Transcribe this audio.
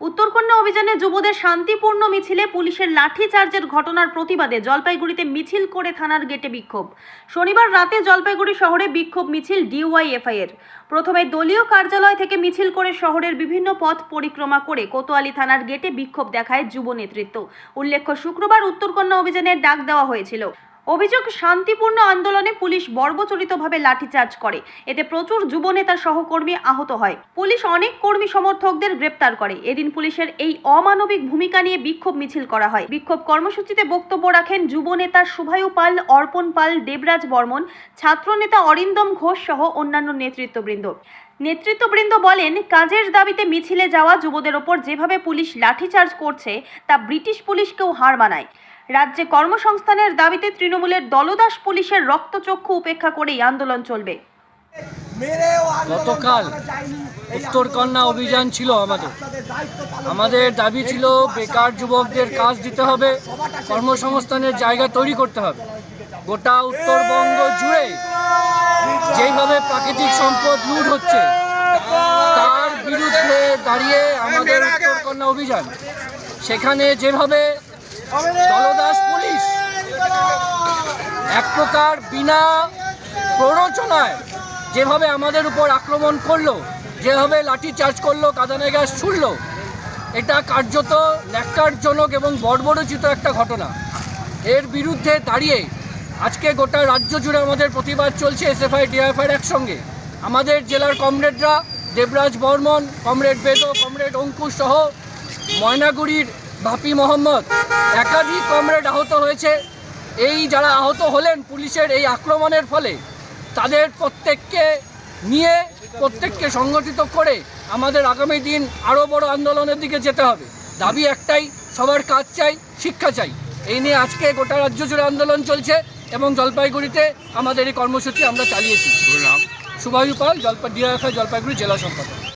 উত্তরকন্যা অভিযানে যুবদের শান্তিপূর্ণ মিছিলে পুলিশের লাঠিচার্জের ঘটনার প্রতিবাদে জলপাইগুড়িতে মিছিল করে থানার গেটে বিক্ষোভ। শনিবার রাতে জলপাইগুড়ি শহরে বিক্ষোভ মিছিল ডিওয়াইএফআই এর প্রথমে দলীয় কার্যালয় থেকে মিছিল করে শহরের বিভিন্ন পথ পরিক্রমা করে কোতোয়ালি থানার গেটে বিক্ষোভ দেখায় যুব নেতৃত্ব উল্লেখ্য, শুক্রবার উত্তরকন্যা অভিযানের ডাক দেওয়া হয়েছিল। অভিযোগ, শান্তিপূর্ণ আন্দোলনে পুলিশ বর্বচরিতভাবে লাঠিচার্জ করে। এতে প্রচুর যুবনেতা সহকর্মী আহত হয়। পুলিশ অনেক কর্মী সমর্থকদের গ্রেপ্তার করে। এদিন পুলিশের এই অমানবিক ভূমিকা নিয়ে বিক্ষোভ মিছিল করা হয়। বিক্ষোভ কর্মসূচিতে বক্তব্য রাখেন যুবনেতা শুভায়ু পাল, অর্পণ পাল, দেবরাজ বর্মন, ছাত্রনেতা অরিন্দম ঘোষ সহ অন্যান্য নেতৃত্ববৃন্দ। নেতৃত্ববৃন্দ বলেন, কাজের দাবিতে মিছিলে যাওয়া যুবদের ওপর যেভাবে পুলিশ লাঠিচার্জ করছে, তা ব্রিটিশ পুলিশকেও হার মানায়। রাজ্যে কর্মসংস্থানের দাবিতে তৃণমূলের দলদাস পুলিশের রক্তচক্ষু উপেক্ষা করেই আন্দোলন চলবে। গতকাল উত্তরকন্যা অভিযান ছিল আমাদের আমাদের। দাবি ছিল বেকার যুবকদের কাজ দিতে হবে কর্মসংস্থানের জায়গা তৈরি করতে হবে। গোটা উত্তরবঙ্গ জুড়ে যেইভাবে প্রাকৃতিক সম্পদ লুট হচ্ছে তার বিরুদ্ধে দাঁড়িয়ে আমাদের উত্তরকন্যা অভিযান। সেখানে যেভাবে দলদাস পুলিশ। এক প্রকার বিনা প্ররোচনায় যেভাবে আমাদের উপর আক্রমণ করল, যেভাবে লাঠি চার্জ করল, কাদানে গ্যাস ছুড়লো, এটা কার্যত ন্যাক্কারজনক এবং বর্বরচিত একটা ঘটনা। এর বিরুদ্ধে দাঁড়িয়ে আজকে গোটা রাজ্য জুড়ে আমাদের প্রতিবাদ চলছে এসএফআই ডিএফআইয়ের একসঙ্গে। আমাদের জেলার কমরেডরা দেবরাজ বর্মন, কমরেড বেদ, কমরেড অঙ্কুশ সহ ময়নাগুড়ির বাপি মোহাম্মদ একাধিক কমরেড আহত হয়েছে। এই যারা আহত হলেন পুলিশের এই আক্রমণের ফলে তাদের প্রত্যেককে নিয়ে প্রত্যেককে সংগঠিত করে আমাদের আগামী দিন আরও বড় আন্দোলনের দিকে যেতে হবে। দাবি একটাই সবার কাজ চাই শিক্ষা চাই। এই নিয়ে আজকে গোটা রাজ্য জুড়ে আন্দোলন চলছে এবং জলপাইগুড়িতে আমাদের এই কর্মসূচি আমরা চালিয়েছি। শুভায়ু পাল জলপাই ডিআরএফআই জলপাইগুড়ি জেলা সম্পাদক।